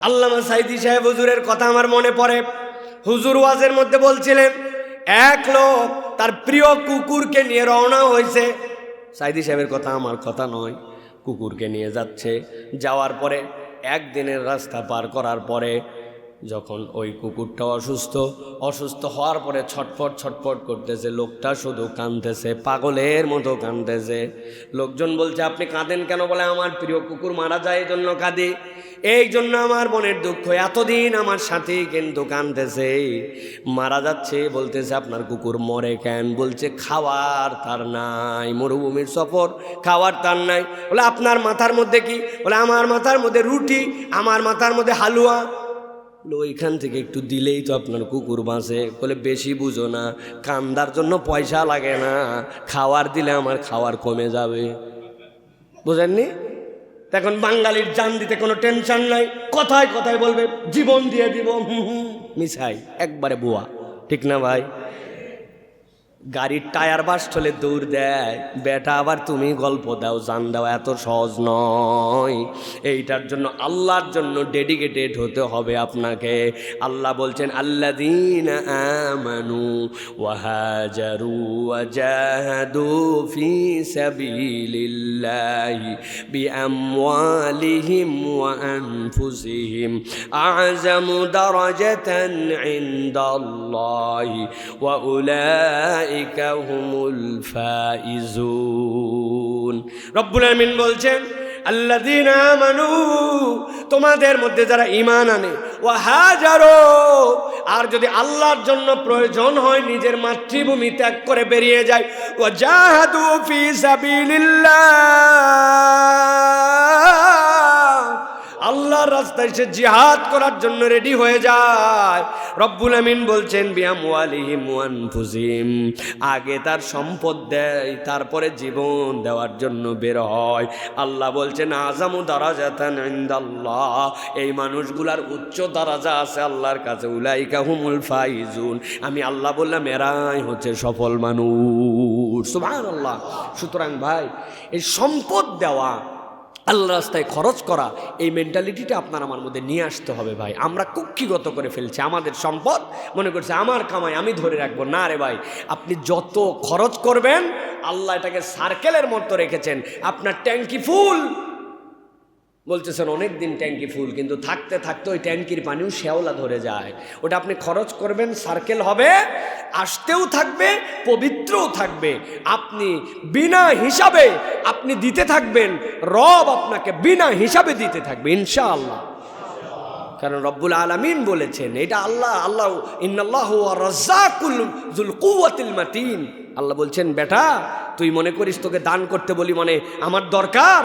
আল্লামা সাইদি সাহেব হুজুরের কথা আমার মনে পড়ে। হুজুর ওয়াজের মধ্যে বলছিলেন, এক লোক তার প্রিয় কুকুরকে নিয়ে রওনা হয়েছে। সাইদি সাহেবের কথা আমার কথা নয়, কুকুরকে নিয়ে যাচ্ছে। যাওয়ার পরে একদিনের রাস্তা পার করার পরে যখন ওই কুকুরটা অসুস্থ অসুস্থ হওয়ার পরে ছটফট ছটফট করতেছে, লোকটা শুধু কাঁদতেছে, পাগলের মতো কাঁদতেছে। লোকজন বলছে, আপনি কাঁদেন কেন? বলে, আমার প্রিয় কুকুর মারা যায়, এই জন্য কাঁদি। এই জন্য আমার মনের দুঃখ, এতদিন আমার সাথে কিন্তু কাঁদতেছে। মারা যাচ্ছে, বলতেছে, আপনার কুকুর মরে কেন? বলছে, খাওয়ার তার নাই, মরুভূমির সফর, খাওয়ার তার নাই। বলে, আপনার মাথার মধ্যে কি? বলে, আমার মাথার মধ্যে রুটি, আমার মাথার মধ্যে হালুয়া। ওইখান থেকে একটু দিলেই তো আপনার কুকুর বাঁচে। বলে, বেশি বুঝো না, কান্দার জন্য পয়সা লাগে না। খাওয়ার দিলে আমার খাওয়ার কমে যাবে। বুঝেননি? এখন বাঙালির জান দিতে কোনো টেনশন নাই। কথায় কথায় বলবে, জীবন দিয়ে দিব মিশাই, একবারে বুয়া। ঠিক না ভাই? গাড়ির টায়ার বাস হলে দৌড় দেয়। বেটা, আবার তুমি গল্প দাও, জান দাও, এত সহজ নয়। এইটার জন্য আল্লাহর জন্য ডেডিকেটেড হতে হবে আপনাকে। আল্লাহ বলছেন আল্লাহ দিন আমানু ওয়াহাজারু ওয়াজাহাদু ফি সাবিলিল্লাহি বিআমওয়ালিহিম ওয়া আনফুসিহিম। আ'জামু দারাজাতান ইনদাল্লাহি ওয়া উলাইকা হুমুল রব্বুল আমিন বলছেন, আল্লাযীনা আমানু, তোমাদের মধ্যে যারা ইমান আনে ও হাজারো, আর যদি আল্লাহর জন্য প্রয়োজন হয়, নিজের মাতৃভূমি ত্যাগ করে বেরিয়ে যায় ও জাহাদু ফি আল্লাহর রাস্তায় সে জিহাদ করার জন্য রেডি হয়ে যায়। রব্বুল আমিন বলছেন বিয়াম ওয়ালিহিম ওয়ানফুসিম আগে তার সম্পদ দেয়, তারপরে জীবন দেওয়ার জন্য বের হয়। আল্লাহ বলছেন আজামু দারাজাতান ইনদাল্লাহ। এই মানুষগুলার উচ্চ দারাজা আছে আল্লাহর কাছে, উলাইকা হুমুল ফাইজুন। আমি আল্লাহ বললাম, এরাই হচ্ছে সফল মানুষ। সুবহানাল্লাহ। সুতরাং ভাই, এই সম্পদ দেওয়া আল্লাহ রাস্তায় খরচ করা, এই মেন্টালিটিটা আপনার আমার মধ্যে নিয়ে আসতে হবে ভাই। আমরা কুক্ষিগত করে ফেলছি, আমাদের সম্পদ মনে করছে, আমার কামাই আমি ধরে রাখব। না রে ভাই, আপনি যত খরচ করবেন, আল্লাহ এটাকে সার্কেলের মতো রেখেছেন। আপনার ট্যাঙ্কি ফুল বলতেছেন, অনেক দিন ট্যাঙ্কি ফুল, কিন্তু থাকতে থাকতে ওই ট্যাঙ্কির পানিও শ্যাওলা ধরে যায়। ওটা আপনি খরচ করবেন, সার্কেল হবে, আসতেও থাকবে, পবিত্রও থাকবে। আপনি বিনা হিসাবে আপনি দিতে থাকবেন, রব আপনাকে বিনা হিসাবে দিতে থাকবে, ইনশাআল্লাহ। কারণ রব্বুল আলামিন বলেছেন, এটা আল্লাহ আল্লাহ জুল কুওয়াতিল মাতিন। আল্লাহ বলছেন, বেটা, তুই মনে করিস তোকে দান করতে বলি মানে আমার দরকার?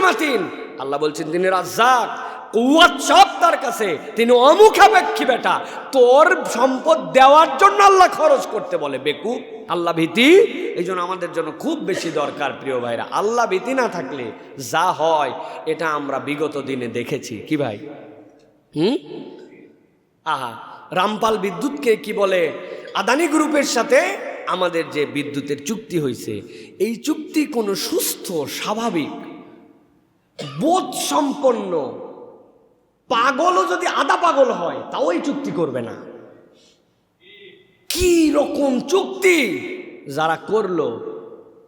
মাতিন। আল্লাহ বলছেন, তিনি রাজ্জাক কুয়াত সব তার কাছে। তিনি অমুখাপেক্ষী বেটা। তোর সম্পদ দেওয়ার জন্য আল্লাহ খরচ করতে বলে। বেকু আল্লাহ ভীতি। এই জন্য আমাদের জন্য খুব বেশি দরকার, প্রিয় ভাইরা। আল্লাহ ভীতি না থাকলে যা হয়, এটা আমরা বিগত দিনে দেখেছি। কি ভাই? হুম? আহা, রামপাল বিদ্যুৎকে কি বলে? আদানি গ্রুপের সাথে আমাদের যে বিদ্যুতের চুক্তি হয়েছে এই চুক্তি কোনো সুস্থ, স্বাভাবিক বোধ সম্পন্ন পাগলও যদি আদা পাগল হয়, তাও এই চুক্তি করবে না। কি রকম চুক্তি? যারা করল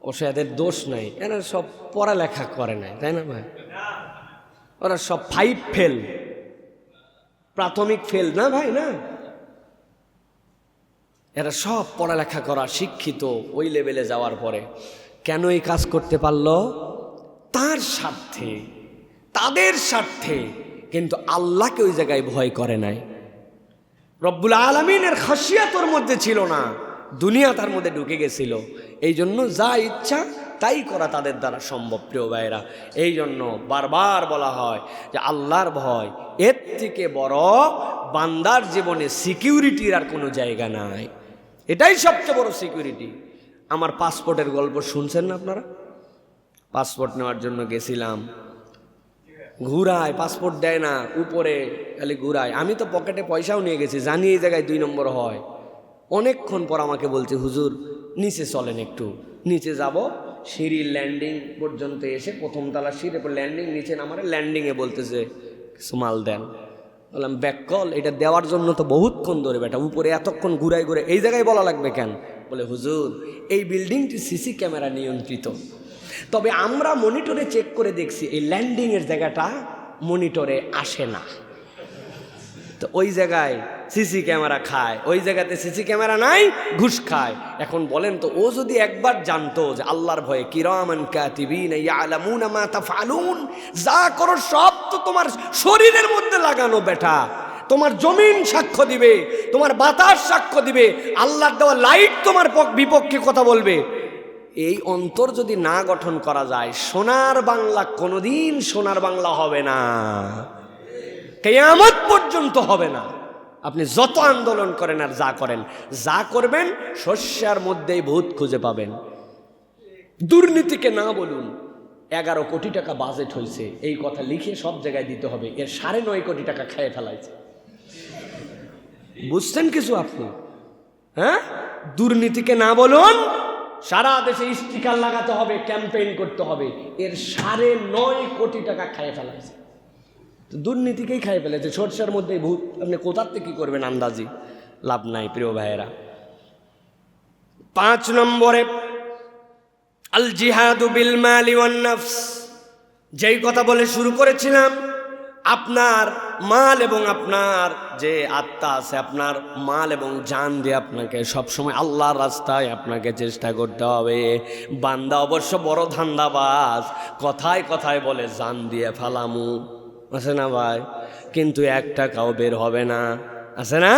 অবশ্য এদের দোষ নাই, এরা সব পড়ালেখা করে নাই, তাই না ভাই? ওরা সব ফাইভ ফেল প্রাথমিক ফেল না ভাই, না? এরা সব পড়ালেখা করা শিক্ষিত ওই লেভেলে যাওয়ার পরে কেন এই কাজ করতে পারল? তার স্বার্থে, তাদের স্বার্থে। কিন্তু আল্লাহকে ওই জায়গায় ভয় করে নাই। রব্বুল আলমিনের খাসিয়াতর মধ্যে ছিল না, দুনিয়া তার মধ্যে ঢুকে গেছিল। এই জন্য যা ইচ্ছা তাই করা তাদের দ্বারা সম্ভব, প্রিয় ভাইরা এই জন্য বারবার বলা হয় যে আল্লাহর ভয় এর থেকে বড় বান্দার জীবনে সিকিউরিটির আর কোনো জায়গা নাই। এটাই সবচেয়ে বড় সিকিউরিটি আমার পাসপোর্টের গল্প শুনছেন না আপনারা? পাসপোর্ট নেওয়ার জন্য গেছিলাম। ঘুরায় পাসপোর্ট দেয় না, উপরে খালি ঘুরায়। আমি তো পকেটে পয়সাও নিয়ে গেছি, জানি এই জায়গায় দুই নম্বর হয়। অনেকক্ষণ পর আমাকে বলছে, হুজুর, নিচে চলেন একটু। নিচে যাব, সিঁড়ির ল্যান্ডিং পর্যন্ত এসে প্রথম তলা সিঁড়ি ল্যান্ডিং নিচে নামারে ল্যান্ডিংয়ে বলতেছে, কিছু মাল দেন। বললাম, ব্যাক কল, এটা দেওয়ার জন্য তো বহুতক্ষণ ধরে বেটা, উপরে এতক্ষণ ঘুরাই ঘুরে, এই জায়গায় বলা লাগবে কেন? বলে, হুজুর, এই বিল্ডিংটি সিসি ক্যামেরা নিয়ন্ত্রিত। তবে আমরা মনিটরে চেক করে দেখছি, এই ল্যান্ডিংয়ের জায়গাটা মনিটরে আসে না। তো ওই জায়গায় সিসি ক্যামেরা খায়, ওই জায়গাতে সিসি ক্যামেরা নাই, ঘুষ খায়। এখন বলেন তো, ও যদি একবার জানতো যে আল্লাহর ভয়ে কিরামান কাতিবিন যা করো সব তো তোমার শরীরের মধ্যে লাগানো বেটা। তোমার জমিন সাক্ষ্য দিবে, তোমার বাতাস সাক্ষ্য দিবে, আল্লাহর দেওয়া লাইট তোমার পক- বিপক্ষে কথা বলবে। এই অন্তর যদি না গঠন করা যায়, সোনার বাংলা কোনোদিন সোনার বাংলা হবে না। কেয়ামত পর্যন্ত হবে না। আপনি যত আন্দোলন করেন আর যা করেন, যা করবেন, শস্যার মধ্যেই ভূত খুঁজে পাবেন। দুর্নীতিকে না বলুন, এগারো কোটি টাকা বাজেট হয়েছে, এই কথা লিখে সব জায়গায় দিতে হবে, এর সাড়ে নয় কোটি টাকা খেয়ে ফেলাইছে। বুঝছেন কিছু আপনি? হ্যাঁ? দুর্নীতিকে না বলুন, সারা দেশে স্টিকার লাগাতে হবে ক্যাম্পেইন করতে হবে, এর সাড়ে নয় কোটি টাকা খেয়ে ফেলাইছে। দুর্নীতিকেই খাই ফেলেছে। সরষার মধ্যে ভূত। আপনি কোথার থেকে কি করবেন আন্দাজি? লাভ নাই, প্রিয় ভাইয়েরা। পাঁচ নম্বরে, আল জিহাদু বিল মালি ওয়ান নফস। যেই কথা বলে শুরু করেছিলাম, আপনার মাল এবং আপনার যে আত্মা আছে, আপনার মাল এবং জান দিয়ে আপনাকে সবসময় আল্লাহর রাস্তায় আপনাকে চেষ্টা করতে হবে। বান্দা অবশ্য বড় ধান্দাবাজ। কথায় কথায় বলে জান দিয়ে ফালামু। আছে না ভাই? কিন্তু এক টাকাও বের হবে না। আছে না?